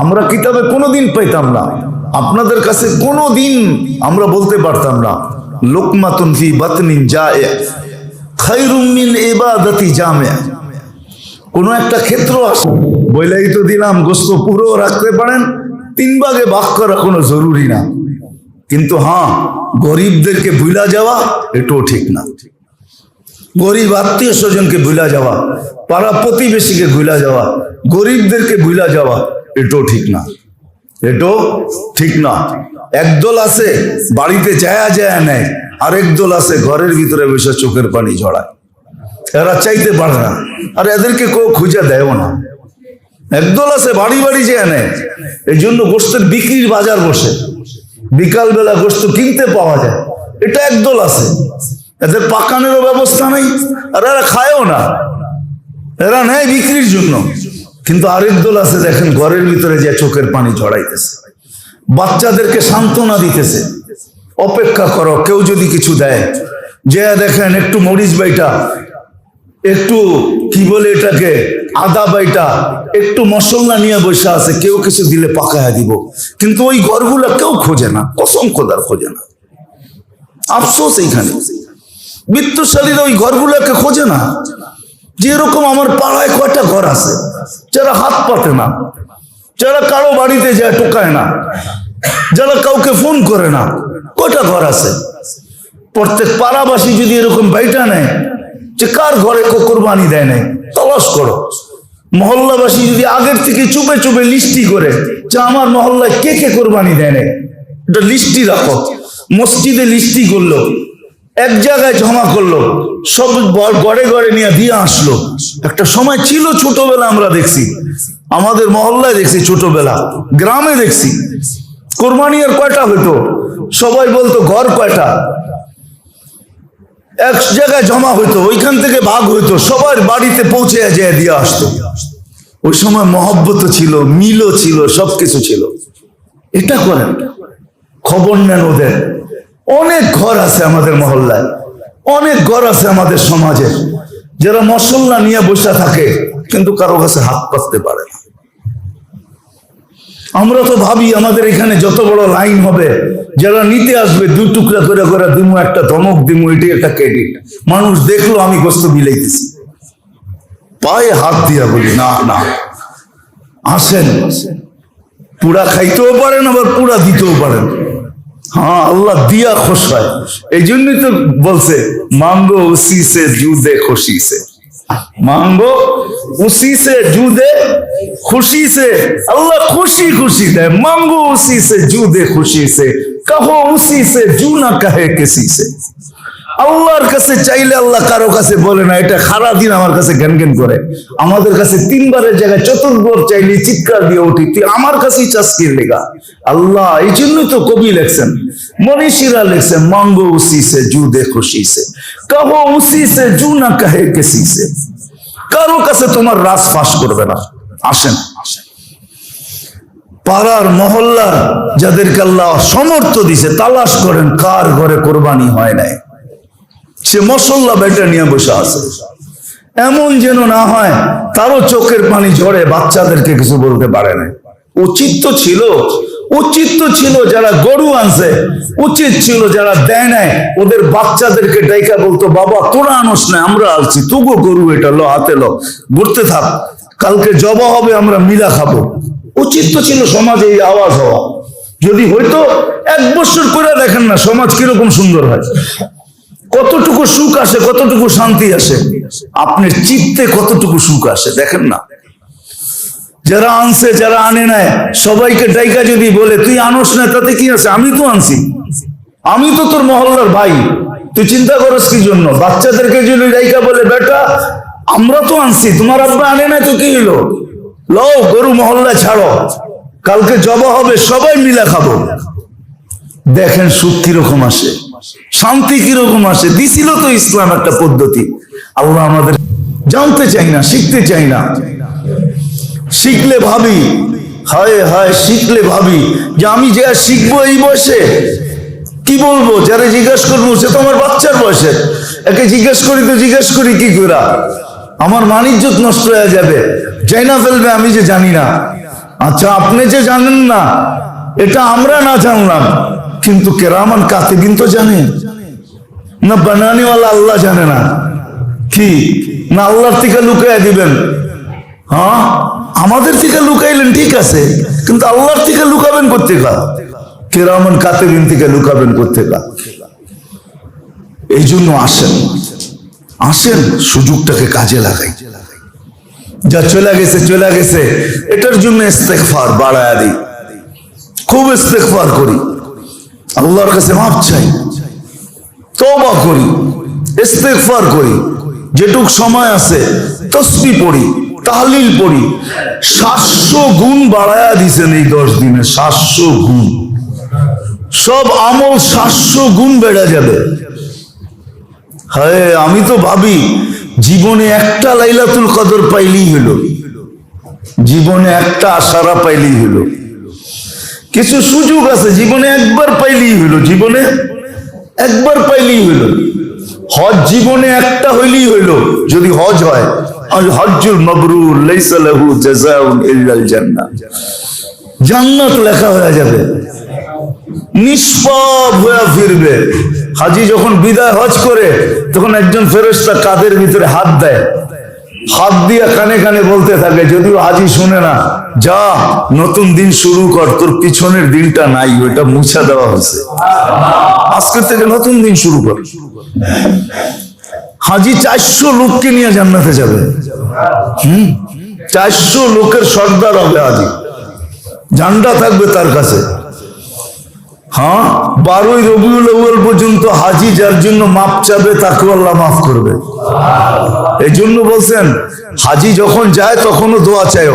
আমরা কিতাবে কোনোদিন পাইতাম না। আপনাদের কাছে কোনোদিন আমরা বলতে পারতাম না। লোকমাতুন ফি বাতনিন জায়ে, খায়রুম মিন ইবাদাতি জামে। কোনো একটা ক্ষেত্র আছে। বইলাই তো দিলাম, গোস্ত পুরো রাখতে পারেন, তিন ভাগে ভাগ করা কোনো জরুরি না। কিন্তু হ্যাঁ গরিবদেরকে ভুলা যাওয়া, এটাও ঠিক না। গরিব আত্মীয় স্বজনকে ভুলা যাওয়া, পাড়া প্রতিবেশীকে ভুলা যাওয়া, গরিবদেরকে ভুলা যাওয়া এটাও ঠিক না। এটাও ঠিক না। একদল আছে, বাড়িতে যায়া যায় নেয়, আরেক দল আছে, ঘরের ভিতরে বসে চোখের পানি ঝড়ায় এরা চাইতে পারে না, আর এদেরকে কেউ খুঁজে দেয়ও না। একদল আছে, বাড়ি বাড়ি যে এনে এই জন্য গোস্তের বিক্রির বাজার বসে। বিকালবেলা গোস্ত কিনতে পাওয়া যায়, এটা একদল আছে। এদের পাকানেরও ব্যবস্থা নেই, আর এরা খায়ও না। এরা নেয় বিক্রির জন্য। কিন্তু আরেক দল আছে দেখেন, ঘরের ভিতরে যে চোখের পানি ঝড়াইতেছে বাচ্চাদেরকে সান্ত্বনা দিতেছে। অপেক্ষা করো, কেউ যদি কিছু দেয়। যে দেখেন, একটু মরিচ বাইটা, একটু কি বলে এটাকে, আদা বাইটা, একটু মশলা নিয়ে বসে আছে, কেউ কিছু দিলে পাকায়া দিব। কিন্তু ওই ঘরগুলো কেউ খোঁজে না, কসম খোদার খোঁজে না। আফসোস এইখানে। বিত্তশালীরা ওই ঘরগুলোকে খোঁজে না। যে এরকম আমার পাড়ায় কয়টা ঘর আছে, যারা হাত পাতে না, যারা কারও বাড়িতে যায় টোকায় না, যারা কাউকে ফোন করে না, কয়টা ঘর আছে? প্রত্যেক পাড়াবাসী যদি এরকম বাইটা নেয়, যে কার ঘরে কোরবানি দেয় নাই, তলাশ করো। মহল্লাবাসী যদি আগের থেকে চুপে চুপে লিস্টি করে, যে আমার মহল্লায় কে কে কোরবানি দেয় নাই, এটা লিস্টি রাখো। মসজিদে লিস্টি করল এক জায়গায় জমা করল, সব গড়ে গড়ে নিয়ে দিয়ে আসলো। একটা সময় ছিল ছোটবেলা আমরা দেখছি, আমাদের মহল্লায় দেখছি ছোটবেলা, গ্রামে দেখছি। কোরবানি আর কয়টা হইতো? সবাই বলতো ঘর কয়টা? এক জায়গায় জমা হইতো, ওইখান থেকে ভাগ হইতো, সবার বাড়িতে পৌঁছে যায় দিয়ে আসতো। ওই সময় মহব্বত ছিল, মিলও ছিল, সবকিছু ছিল। এটা করেন, খবর নেন ওদের। অনেক ঘর আছে আমাদের মহল্লায়। অনেক ঘর আছে আমাদের সমাজে। যারা মশল্লা নিয়ে বসে থাকে, কিন্তু কারও কাছে হাত পাততে পারে না। আমরা তো ভাবি আমাদের এখানে যত বড় লাইন হবে, যারা নিতে আসবে দুই টুকরা করে করে দিমু, একটা ধমক দিমু, এটি একটা ক্রেডিট মানুষ দেখল, আমি গোস্ত বিলাইতেছি। পায়ে হাত দিয়া বলি, না না। আসেন। পুরা খাইতেও পারেন, আবার পুরা দিতেও পারেন। ہاں اللہ دیا خوش رہے۔ یہ جنی تو بولتے مانگو اسی سے جودے خوشی سے مانگو اسی سے جودے خوشی سے اللہ خوشی خوشی دے مانگو اسی سے جودے خوشی سے کہو اسی سے جو نہ کہے کسی سے আল্লাহর কাছে চাইলে আল্লাহ কারও কাছে বলে না। এটা সারা দিন আমার কাছে জ্ঞান জ্ঞান করে। আমাদের কাছে তিনবারের জায়গায় চতুর্থবার চাইলে চিৎকার দিয়ে উঠি, তুই আমার কাছেই চাষ কি লেগা আল্লাহ, এই জন্যই তো কবি লেখছেন, মনীষীরা লেখছেন, মাঙ্গো উসি সে, জু দে খুশি সে। কহো উসি সে, জু না কাহে কিসি সে কারও কাছে তোমার রাস ফাঁস করবে না। আসেন। পাড়ার মহল্লার যাদেরকে আল্লাহ সমর্থ দিছে, তালাশ করেন, কার ঘরে কোরবানি হয় নাই? সে মশল্লা বেটা নিয়ে বসে আছে। এমন যেন না হয় তারও চোখের পানি ঝরে বাচ্চাদেরকে কিছু বলতে পারে না। উচিত তো ছিল, উচিত তো ছিল যারা গরু আনছে, উচিত ছিল যারা দেয় নাই, ওদের বাচ্চাদেরকে ডাইকা বলতো, বাবা, তোরা আনস না, আমরা আলছি তুগো গরু এটা লো, হাতে লো, ঘুরতে থাক, কালকে জবা হবে, আমরা মিলা খাব। উচিত তো ছিল সমাজে এই আওয়াজ হওয়া। যদি হয়তো এক বছর করে দেখেন না, সমাজ কীরকম সুন্দর হয়। কতটুকু সুখ আসে, কতটুকু শান্তি আসে? আপনার চিত্তে কতটুকু সুখ আসে, দেখেন না? যারা আনছে, যারা আনে নাই, সবাইকে ডাইকা যদি বলে, তুই আনোস না, তাতে কি আছে? আমি তো আনছি। আমি তো তোর মহল্লার ভাই। তুই চিন্তা করস কি জন্য? বাচ্চাদেরকে যদি ডাইকা বলে, বেটা, আমরা তো আনছি, তোমার আব্বা আনে নাই তো কি হলো লও, গরু মহল্লা ছাড়ো, কালকে জবা হবে, সবাই মিলা খাব। দেখেন সুখ কীরকম আসে। শান্তি কীরকম আসে? দিছিল তো ইসলাম একটা পদ্ধতি। আল্লাহ আমাদের জানতে চাই না, শিখতে চাই না। শিখলে ভাবি, হায় হায়, শিখলে ভাবি যে আমি যে শিখব এই বয়সে? কি বলব? যারা জিজ্ঞেস করব, সে তো আমার বাচ্চার বয়সে। একে জিজ্ঞেস করি তো জিজ্ঞেস করি, কি করা আমার মানিজ্যত নষ্ট হয়ে যাবে। যাই না ফেলবে, আমি যে জানি না। আচ্ছা আপনি যে জানেন না, এটা আমরা না জানলাম। কিন্তু কেরামান কাতিবিন তো জানে। না বানানিওয়ালা আল্লাহ জানে না। কি? না আল্লাহর থেকে লুকাইয়া দিবেন? হ্যাঁ? আমাদের থেকে লুকাইলেন, ঠিক আছে। কিন্তু আল্লাহর থেকে লুকাবেন করতে কা কেরামান কাতিবিন থেকে লুকাবেন করতে কা এই জন্য আসেন। আসেন, সুযোগটাকে কাজে লাগাই। যা চলে গেছে চলে গেছে। এটার জন্য ইস্তেগফার বাড়ায়া দিই। খুব ইস্তেগফার করি। আল্লাহর কাছে মাপ চাই, তওবা করি, ইস্তেগফার করি, যেটুক সময় আছে তসবি পড়ি, তাহলিল পড়ি। সাতশো গুণ বাড়ায়া দিছেন এই দশ দিনে, সাতশো গুণ। সব আমল সাতশো গুণ বেড়ে যাবে। হ্যাঁ আমি তো ভাবি, জীবনে একটা লাইলাতুল কদর পাইলেই হলো। জীবনে একটা আশারা পাইলেই হলো। কিছু সুযোগ আছে, জীবনে একবার পাইলেই হলো জীবনে একবার পাইলেই হলো হজ জীবনে একটা হইলেই হইল, যদি হজ হয়। হজ্জুল মবরুর লাইসা জান্নাত লেখা হয়ে যাবে। নিষ্পাপ হয়ে ফিরবে। হাজি যখন বিদায় হজ করে, তখন একজন ফেরেশতা কাদের ভিতরে হাত দেয়? হাত দিয়ে কানে কানে বলতে থাকে, যদিও হাজি শুনে না। যা, নতুন দিন শুরু কর, তোর পিছনের দিনটা নাই ওটা মুছা দেওয়া হয়েছে। আজকের থেকে নতুন দিন শুরু কর। হাজি চারশো লোককে নিয়ে জান্নাতে যাবে। হুম? চারশো লোকের সর্দার হবে হাজি। ঝান্ডা থাকবে তার কাছে। হ্যাঁ? বারোই রবিউল আউয়াল পর্যন্ত হাজি যার জন্য মাপ চাবে তাকে আল্লাহ মাফ করবে। এই জন্য বলছেন, হাজি যখন যায় তখনও দোয়া চাইও।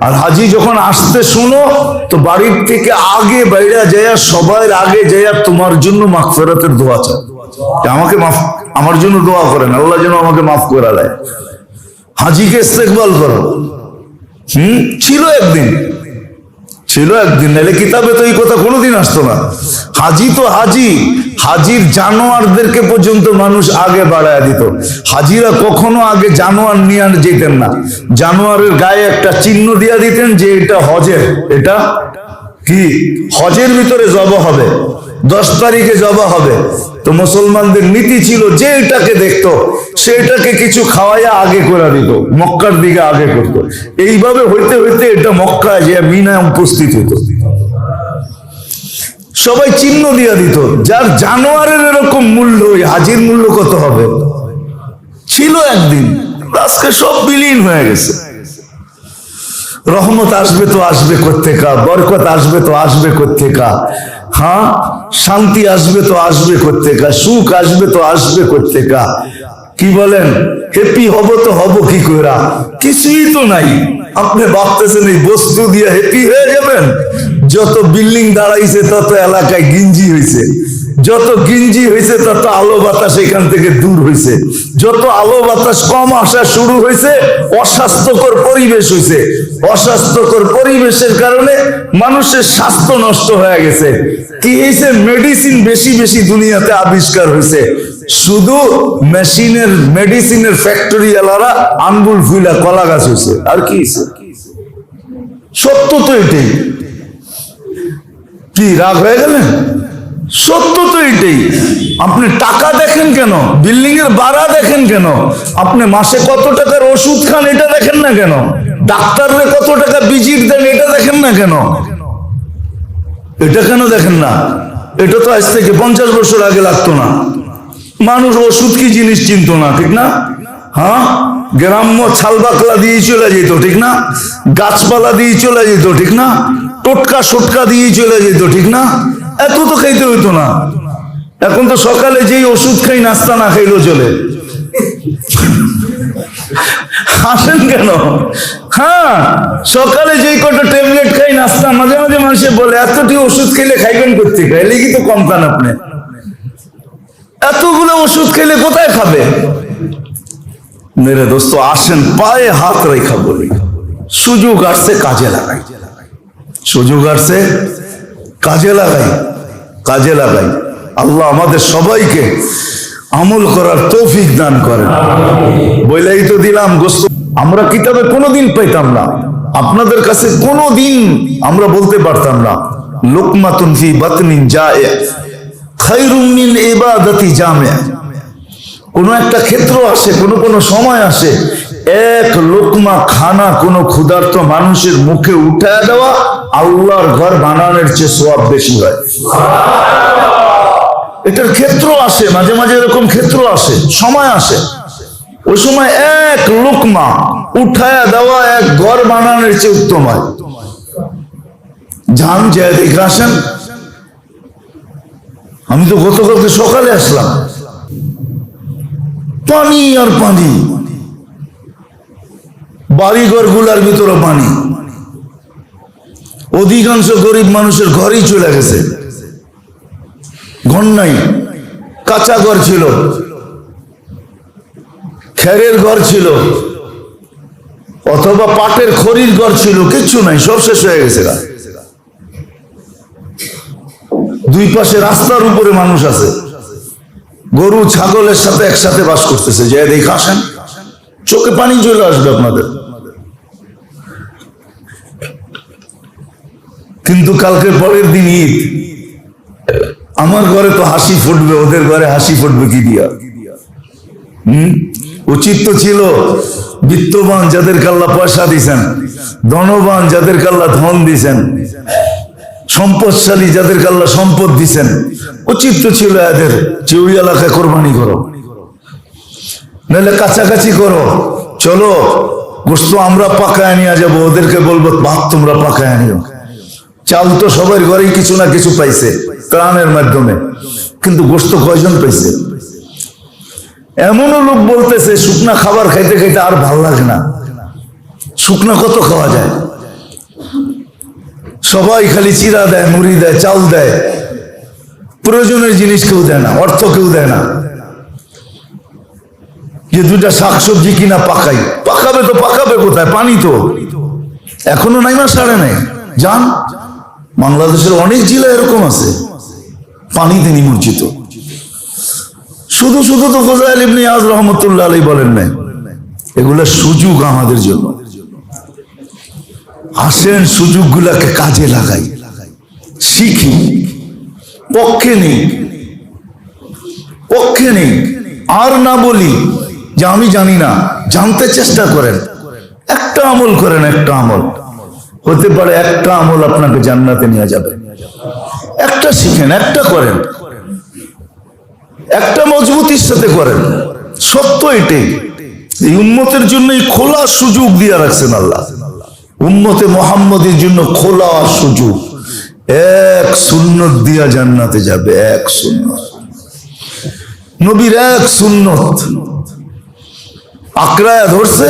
আর হাজি যখন আসতে শুনো, তো বাড়ির থেকে আগে বাইরে যায় সবার আগে যায় তোমার জন্য মাফ ফেরাতের দোয়া চাও। আমাকে মাফ, আমার জন্য দোয়া করেন আল্লাহ যেন আমাকে মাফ করে দেয়। হাজিকে ইস্তেকবাল করো। হুম? ছিল একদিন। ছিল একদিন, নাহলে কিতাবে তো এই কথা কোনোদিন আসতো না। হাজি তো হাজি, হাজির জানোয়ারদেরকে পর্যন্ত মানুষ আগে বাড়ায় দিত। হাজিরা কখনো আগে জানোয়ার নিয়ে যেতেন না। জানোয়ারের গায়ে একটা চিহ্ন দিয়া দিতেন যে এটা হজের, এটা কি? হজের ভিতরে জব হবে। দশ তারিখে জবা হবে। তো মুসলমানদের নীতি ছিল যে এটাকে দেখতো, সেটাকে কিছু খাওয়াইয়া আগে করে দিত, মক্কার দিকে আগে করতো। এইভাবে হইতে হইতে এটা মক্কায় যে মিনা উপস্থিত হতো সবাই চিহ্ন দিয়া দিত, যার জানোয়ারের এরকম মূল্য, ওই হাজির মূল্য কত হবে? ছিল একদিন, আজকে সব বিলীন হয়ে গেছে। রহমত আসবে তো আসবে কোথেকা বরকত আসবে তো আসবে কোথেকা হ্যাঁ? শান্তি আসবে তো আসবে কোথেকা সুখ আসবে তো আসবে কোথেকা কি বলেন? হ্যাপি হব তো হব কি কইরা? কিছুই তো নাই। আপনি ভাবতেছেন এই বস্তু দিয়ে হেপি হয়ে যাবেন যত বিল্ডিং দাঁড়াইছে, তত এলাকায় গিঞ্জি হয়েছে যত গিঞ্জি হয়েছে তত আলো বাতাস এখান থেকে দূর হয়েছে যত আলো বাতাস কম আসা শুরু হয়েছে অস্বাস্থ্যকর পরিবেশ হয়েছে অস্বাস্থ্যকর পরিবেশের কারণে মানুষের স্বাস্থ্য নষ্ট হয়ে গেছে। কি হয়েছে মেডিসিন বেশি বেশি দুনিয়াতে আবিষ্কার হয়েছে শুধু মেশিনের, মেডিসিনের ফ্যাক্টরি এলারা আঙ্গুল ফুলা কলা গাছ হয়েছে আর কি সত্য তো এটাই। কি, রাগ হয়ে গেলেন? সত্য তো এটাই। আপনি টাকা দেখেন কেন? বিল্ডিং এর ভাড়া দেখেন কেন? আপনি মাসে কত টাকার ওষুধ খান এটা দেখেন না কেন? ডাক্তাররে কত টাকা বিজির দেন এটা দেখেন না কেন? এটা কেন দেখেন না? এটা তো আজ থেকে পঞ্চাশ বছর আগে লাগতো না। মানুষ ওষুধ কি জিনিস চিনতো না, ঠিক না? হ্যাঁ? গ্রাম্য ছালবাকলা দিয়ে চলে যেত, ঠিক না? গাছপালা দিয়ে চলে যেত, ঠিক না? টোটকা সোটকা দিয়ে চলে যেত, ঠিক না? এত তো খাইতে হইতো না। এখন তো সকালে যেই ওষুধ খাই, নাস্তা না খাইলেও চলে। হাসেন কেন? হ্যাঁ সকালে যেই কটা ট্যাবলেট খাই, নাস্তা, মাঝে মাঝে মানুষে বলে, এতটি ওষুধ খেলে খাইবেন করতে খাইলে কি তো কম খান আপনি? এতগুলো ওষুধ খেলে কোথায় খাবে? মেরে দোস্ত, আসেন, পায়ে হাত রেখা বলি। সুযোগ আসছে, কাজে লাগাই। সুযোগ আসছে, কাজে লাগাই কাজে লাগাই। আল্লাহ আমাদের সবাইকে আমল করার তৌফিক দান করেন। বইলাই তো দিলাম গোস্ত। আমরা কিতাবে কোনোদিন পেতাম না। আপনাদের কাছে কোনো দিন আমরা বলতে পারতাম না। লোকমাতুন জামিয়া কোন একটা ক্ষেত্র আসে, কোনো কোনো সময় আসে এক লোকমা খানা কোনো ক্ষুধার্ত মানুষের মুখে উঠায় দেওয়া, আল্লাহর ঘর বানানোর চেয়ে সোয়াব বেশি হয়। এটার ক্ষেত্র আসে, মাঝে মাঝে এরকম ক্ষেত্র আসে, সময় আসে। ওই সময় এক লোকমা উঠায়া দেওয়া এক ঘর বানানোর চেয়ে উত্তম হয়। যান যে দেখে আসেন, আমি তো গতকালকে সকালে আসলাম। পানি আর পানি। বাড়িঘরগুলার ভিতরে পানি। অধিকাংশ গরিব মানুষের ঘরেই চলে গেছে। ঘর নাই, কাঁচা ঘর ছিল। খেরের ঘর ছিল। অথবা পাটের খড়ির ঘর ছিল, কিচ্ছু নাই, সব শেষ হয়ে গেছে দুই পাশে রাস্তার উপরে মানুষ আছে। গরু, ছাগলের সাথে একসাথে বাস করতেছে। যে দেখে আসেন, চোখে পানি চলে আসবে আপনাদের। কিন্তু কালকে পরের দিন ঈদ। আমার ঘরে তো হাসি ফুটবে, ওদের ঘরে হাসি ফুটবে কি দিয়া? হম? উচিত তো ছিল বিত্তবান যাদের কাল্লা পয়সা দিছেন, ধনবান যাদের কাল্লা ধন দিছেন, সম্পদশালী যাদের কাল্লা সম্পদ দিছেন, উচিত তো ছিল এদের চিউড়ি এলাকায় কোরবানি করো। নাহলে কাছাকাছি করো। চলো, গোস্ত আমরা পাকায় নিয়ে যাব, ওদেরকে বলব, ভাত তোমরা পাকায় নিও। চাল তো সবার ঘরেই কিছু না কিছু পাইছে, ত্রাণের মাধ্যমে। কিন্তু গোস্ত কয়জন পাইছে? এমনও লোক বলতেছে, শুকনা খাবার খাইতে খাইতে আর ভালো লাগে না। শুকনা কত খাওয়া যায়? সবাই খালি চিরা দেয়, মুড়ি দেয়, চাল দেয়। প্রয়োজনের জিনিস কেউ দেয় না, অর্থ কেউ দেয় না। যে দুটা শাকসবজি কিনা পাকাই, পাকাবে তো পাকাবে কোথায়? পানি তো। এখনও নাই না, সাড়ে নাই? যান। বাংলাদেশের অনেক জেলা এরকম আছে। পানিতে নিমজ্জিত। শুধু শুধু তো ফজাইল ইবনে আজ রহমতুল্লাহ আলী বলেন নাই। এগুলা সুযোগ আমাদের জন্য। আসেন সুযোগগুলাকে কাজে লাগাই। শিখি। পক্ষে নেই। পক্ষে নেই। আর না বলি যে আমি জানি না। জানতে চেষ্টা করেন। একটা আমল করেন, একটা আমল। হতে পারে একটা আমল আপনাকে জান্নাতে নিয়ে যাবে। একটা শিখেন, একটা করেন। একটা মজবুতির সাথে করেন। সত্য এটাই। এই উম্মতের জন্য খোলা সুযোগ দিয়ে রাখছেন আল্লাহ। উম্মতে মোহাম্মদের জন্য খোলা সুযোগ। এক সুন্নত দিয়া জান্নাতে যাবে, এক সুন্নত। নবীর এক সুন্নত। আক্রায়া ধরছে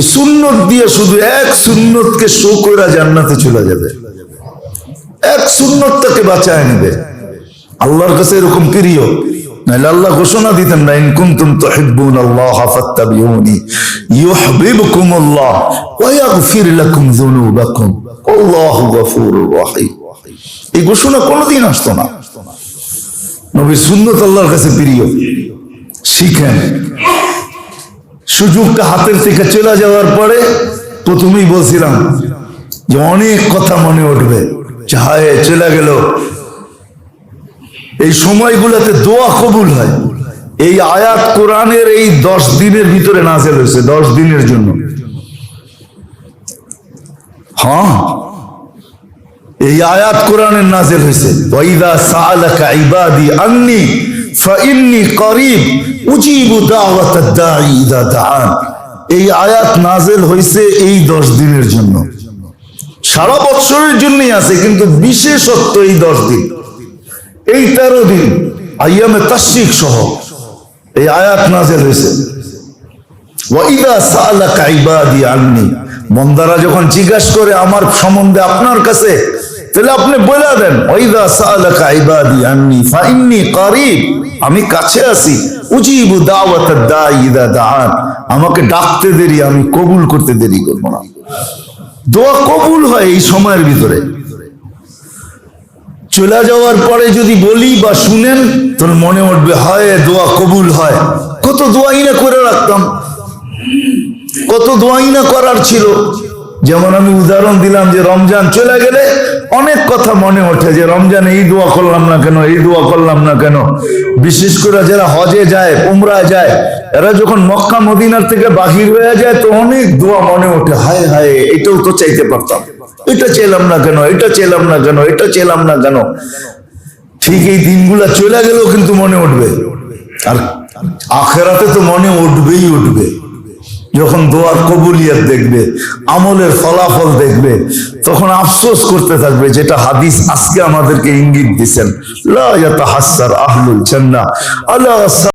সুন্নত দিয়ে শুধু এক সুন্নতকে শো করে জান্নাতে চলে যাবে। এক সুন্নতটাকে বাঁচায় নেবে। আল্লাহর কাছে এরকম প্রিয়, নাহলে আল্লাহ ঘোষণা দিতেন না আল্লাহ লাকুম আল্লাহু রহিম। এই ঘোষণা কোনোদিন আসতো না। নবীর সুন্নত আল্লাহর কাছে প্রিয়। শিখেন। সুযোগটা হাতের থেকে চলে যাওয়ার পরে প্রথমেই বলছিলাম যে অনেক কথা মনে উঠবে। হায় চলে গেল। এই সময়গুলোতে দোয়া কবুল হয়। এই আয়াত কোরআনের এই দশ দিনের ভিতরে নাজেল হয়েছে, দশ দিনের জন্য। হ্যাঁ এই আয়াত কোরআনের নাজেল হয়েছে। ওয়াইদা সাআলাকা ইবাদি আন্নি ফাইন্নি করিব এই আয়াত নাজেল হয়েছে এই দশ দিনের জন্য। সারা বছরের জন্যই আছে, কিন্তু বিশেষত্ব এই দশ দিন। এই তেরো দিন আইয়ামে সহ এই আয়াত যখন জিজ্ঞাসা করে আমার সম্বন্ধে আপনার কাছে, তাহলে আপনি বলে দেন ওয়াইদা সাআলাকা ইবাদি আন্নি ফাইন্নি করিব। আমি কাছে আছি। উজিবু ইদা দাআন। আমাকে ডাকতে দেরি, আমি কবুল করতে দেরি করব না। দোয়া কবুল হয় এই সময়ের ভিতরে। চলে যাওয়ার পরে যদি বলি বা শুনেন তোর মনে উঠবে, হয়, দোয়া কবুল হয়। কত দোয়াই না করে রাখতাম। কত দোয়াই না করার ছিল। যেমন আমি উদাহরণ দিলাম যে রমজান চলে গেলে অনেক কথা মনে ওঠে যে রমজানে এই দোয়া করলাম না কেন, এই দোয়া করলাম না কেন? বিশেষ করে যারা হজে যায় উমরা যায়, এরা যখন মক্কা, মদিনার থেকে বাহির হয়ে যায় তো অনেক দোয়া মনে ওঠে। হায় হায়, এটাও তো চাইতে পারতাম। এটা চেলাম না কেন, এটা চেলাম না কেন, এটা চেলাম না কেন? ঠিক এই দিনগুলা চলে গেলেও কিন্তু মনে উঠবে। আর আখেরাতে তো মনে উঠবেই উঠবে। যখন দোয়ার কবুলিয়ার দেখবে, আমলের ফলাফল দেখবে, তখন আফসোস করতে থাকবে, যেটা হাদিস আজকে আমাদেরকে ইঙ্গিত দিচ্ছেন লা আহলুল